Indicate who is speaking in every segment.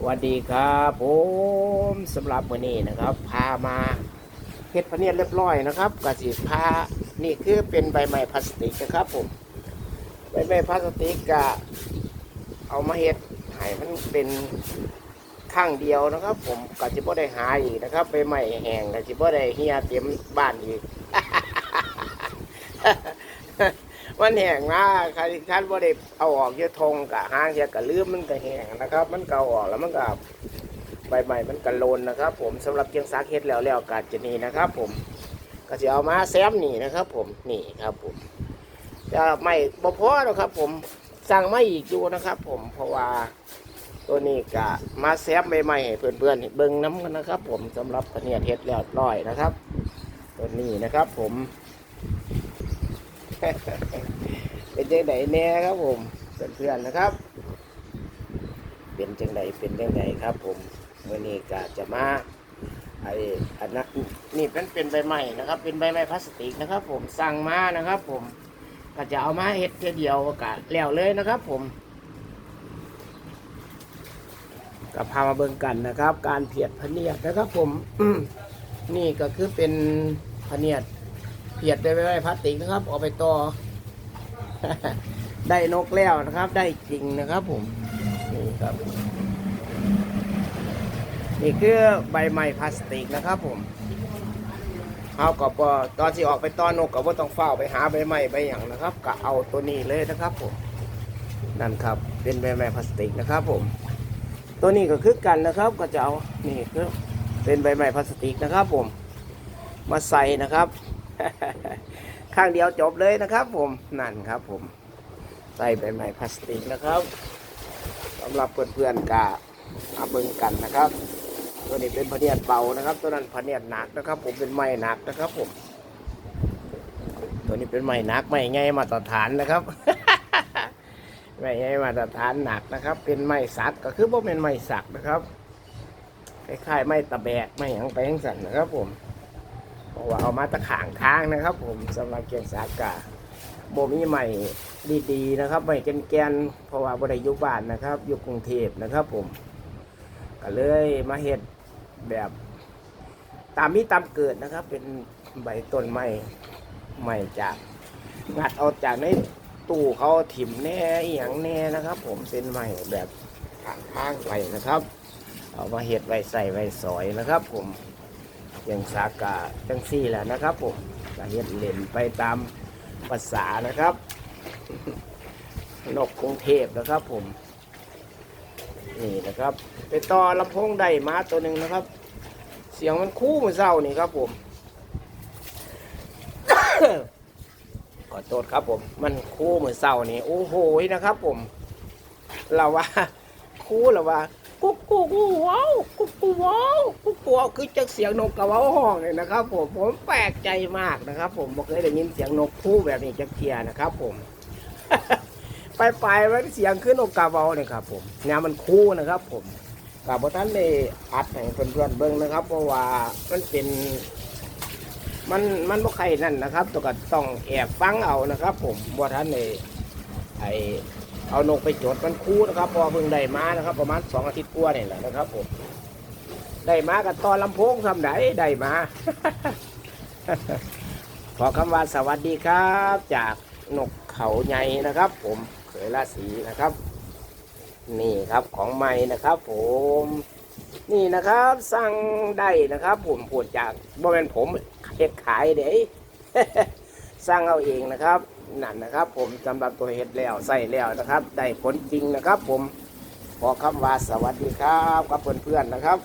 Speaker 1: สวัสดีครับผมสำหรับวันนี้นะครับ พามาเฮ็ดพะเนียดเรียบร้อยนะครับกสิพานี่คือเป็นใบไม้พลาสติกนะครับผมใบไม้พลาสติกกะเอามาเฮ็ดให้มันเป็นข้างเดียวนะครับ ผมกสิบ่ได้หาอีกนะครับใบไม้แห้งกสิบ่ได้เฮียเต็มบ้านอีก มันแห้งมาใครท่านว่าได้เอาออกเยอะทงกะห้างเทียกะลืมมันก็แห้งนะครับ มันเกาออกแล้วมันก็ใบใหม่มันกะโลนนะครับ ผมสำหรับเกียงสาเฮ็ดแล้วแล้วกาจะนี่นะครับ ผมก็จะเอามาแซมนี่นะครับ ผมนี่ครับ ผมจะไม่บ่พอหรอกครับ ผมสั่งมาอีกอยู่นะครับ ผมเพราะว่าตัวนี้กะมาแซมใหม่ๆให้เพื่อนๆเบิ่งน้ำกันนะครับ ผมสำหรับพะเนียดเฮ็ดแล้วร้อยนะครับ ตัวนี้นะครับ ผม เป็นจังไดแน่ครับผมเพื่อนๆนะครับ เป็นจังไดเป็นจังไดครับ ผมเมื่อนี้ก็จะมาไอ้อันนั้นนี่เป็นเป็นใบไม้นะครับ เป็นใบไม้พลาสติกนะครับ ผมสั่งมานะครับ ผมก็จะเอามาเฮ็ดเทีเดียวก็แล้วเลยนะครับ ผมก็พามาเบิ่งกันนะครับ การเพียดพเนียดนะครับ ผมนี่ก็คือเป็นพเนียด เพียดด้วยไม้พลาสติกนะครับเอาไปต่อ ได้นกแล้วนะครับ ได้จริงนะครับ ผมนี่ครับ นี่คือใบไม้พลาสติกนะครับ ผมเอาก็พอตอนที่ออกไปต้อนนกก็ว่าต้องเฝ้าไปหาใบไม้ใบอย่างนะครับก็เอาตัวนี้เลยนะครับ ผมนั่นครับ เป็นใบไม้พลาสติกนะครับ ผม ตัวนี้ก็คือกันนะครับ ก็จะเอานี่คือเป็นใบไม้พลาสติกนะครับ ผม มาใส่นะครับ ข้างเดียวจบเลยนะครับ ผมนั่นครับ ผม ใส่ใบไม้พลาสติกนะครับสำหรับเพื่อนๆกามาเบิ่งกันนะครับ ตัวนี้เป็นพเนียดเบานะครับ ตัวนั้นพเนียดหนักนะครับ ผมเป็นไม้หนักนะครับ ผม ตัวนี้เป็นไม้หนักไม้ไงมาตรฐานนะครับไม้ไงมาตรฐานหนักนะครับ เป็นไม้สักก็คือว่าเป็นไม้สักนะครับคล้ายๆไม้ตะแบกไม้หยังไปยังสันนะครับผม ราะว่าเอามาตะข่างค้างนะครับ ผมสำหรับเกียงสากาโบมีใหม่ดีๆนะครับใหม่แกนๆเพราะว่าบริยุบ้านนะครับอยู่กรุงเทพนะครับ ผมก็เลยมาเห็ดแบบตามมีตามเกิดนะครับ เป็นใบต้นไม้ใหม่จากงัดเอาจากในตู้เขาถิ่มแน่อหย่างแน่นะครับ ผมเป็นใหม่แบบขางข้างไปนะครับ เอามาเห็ดไว้ใส่ไว้สอยนะครับ ผม อย่างสากาจังซี่แหละนะครับผมก็เฮ็ดเล่นไปตามภาษานะครับ นกกรุงเทพนะครับผม นี่นะครับ ไปต่อลำโพงได้มาตัวหนึ่งนะครับ เสียงมันคู่เหมือนเศร้านี่ครับผมขอโทษครับผม มันคู่เหมือนเศร้านี่โอ้โหนะครับ ผมเราว่า คู่เราว่ากุ๊กกุ๊กกูว้าวกุ๊กกูว้าว กุ๊กกูว้าคือจากเสียงนกกระว้าห้องเลยนะครับ ผมผมแปลกใจมากนะครับ ผมบอกเคยได้ยินเสียงนกคู่แบบนี้จากเทียนะครับ ผม ไปไปมันเสียงขึ้นนกกระว้าเนี่ยครับ ผมเนี่ยมันคู่นะครับ ผมกับท่านได้อัดให้เพื่อนๆเบิ้งนะครับ เพราะว่ามันเป็น มันมันบ่ใครนั่นนะครับตัวก็ต้องแอบฟังเอานะครับ ผมบ่ท่านในไอเอานกไปจดมันคู่นะครับ พอเพิ่งได้มานะครับ ประมาณสองอาทิตย์กว่านี่แหละนะครับผม ได้มากับตอนลำโพงทำไดได้มา ขอคำว่าสวัสดีครับ จากนกเขาใหญ่นะครับ ผมเขยราศีนะครับ นี่ครับของใหม่นะครับ ผม นี่นะครับสั่งได้นะครับ ผมพูดจากบ่เป็นผมเฮ็ดขายเด้สร้างเอาเองนะครับนั่นนะครับ ผมสำหรับตัวเห็ดแล้วใส่แล้วนะครับ ได้ผลจริงนะครับ ผมขอคำว่าสวัสดีครับกับเพื่อนๆนะครับ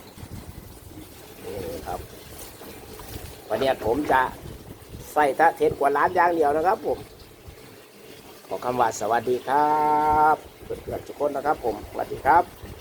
Speaker 1: นี่ครับ วันนี้ผมจะใส่ทะเทศกว่าล้านอย่างเดียวนะครับผม ขอคำว่าสวัสดีครับเพื่อนๆทุกคนนะครับผม สวัสดีครับ